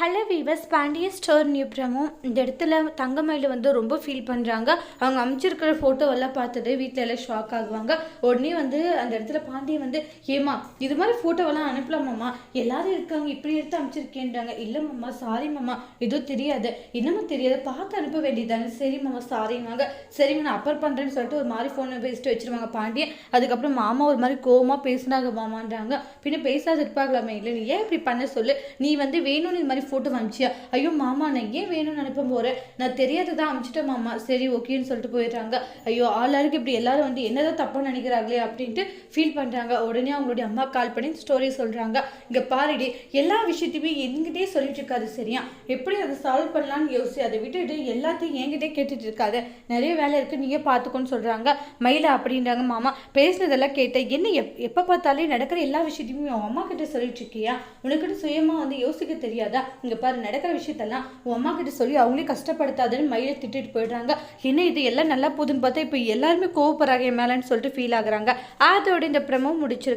Hello viewers Pandiya store நியூப்ரமும் இந்த இடத்துல தங்கமயில் வந்து ரொம்ப ஃபீல் பண்ணுறாங்க அவங்க அமைச்சிருக்கிற ஃபோட்டோவெல்லாம் பார்த்துட்டு வீட்டில் எல்லாம் ஷாக் ஆகுவாங்க. உடனே வந்து அந்த இடத்துல பாண்டிய வந்து ஏமா இது மாதிரி ஃபோட்டோவெல்லாம் அனுப்பலாமாம்மா? எல்லாரும் இருக்காங்க இப்படி எடுத்து அமைச்சிருக்கேன்றாங்க. இல்லை மாமா சாரி மாமா எதுவும் தெரியாது. என்னம்மா தெரியாது. பார்த்து அனுப்ப வேண்டியதானே சரி மாமா சாரிங்க சரி நான் அப்பர் பண்ணுறேன்னு சொல்லிட்டு ஒரு மாதிரி ஃபோனை பேசிட்டு வச்சிருவாங்க பாண்டியன் அதுக்கப்புறம் மாமா ஒரு மாதிரி கோவமாக பேசினாங்க மாமான்றாங்க. பின்ன பேசாது இருப்பாங்களாமே இல்லை நீ ஏன் இப்படி பண்ண சொல்லு? நீ வந்து வேணும்னு இது மாதிரி ஃபோட்டோ அமிச்சியா ஐயோ மாமா நான் ஏன் வேணும்னு நினைப்பேன் போகிறேன் நான் தெரியாததான் அமிச்சிட்டேன் அனுப்பிச்சிட்டேன் மாமா. சரி ஓகேன்னு சொல்லிட்டு போயிடுறாங்க. ஐயோ ஆளாருக்கு இப்படி எல்லாரும் வந்து என்னதான் தப்பாக நினைக்கிறாங்களே அப்படின்ட்டு ஃபீல் பண்ணுறாங்க உடனே அவங்களுடைய அம்மா கால் பண்ணி ஸ்டோரி சொல்கிறாங்க இங்கே பாருடி எல்லா விஷயத்தையுமே எங்கிட்டே சொல்லிட்டு இருக்காது சரியா? எப்படி அதை சால்வ் பண்ணலான்னு யோசி அதை விட்டுட்டு எல்லாத்தையும் என்கிட்டே கேட்டுட்டு இருக்காது. நிறைய வேலை இருக்குது நீயே பார்த்துக்கோன்னு சொல்கிறாங்க மயிலா அப்படின்றாங்க மாமா. பேசுனதெல்லாம் கேட்டேன். என்ன எப் எப்போ பார்த்தாலே நடக்கிற எல்லா விஷயத்தையுமே உன் அம்மா கிட்ட சொல்லிட்டு இருக்கியா? உனக்கிட்ட சுயமாக வந்து யோசிக்க தெரியாதா? இங்கே பாரு நடக்கிற விஷயத்தெல்லாம் உன் அம்மா கிட்ட சொல்லி அவங்களே கஷ்டப்படுத்தாதுன்னு மயிலை திட்டிட்டு போயிடுறாங்க. என்ன இது எல்லாம் நல்லா போகுதுன்னு பார்த்தா இப்போ எல்லாருமே கோவப்படுறாங்க என் மேலேன்னு சொல்லிட்டு ஃபீல் ஆகுறாங்க. அதோட இந்த பிரமோ முடிச்சிருக்கு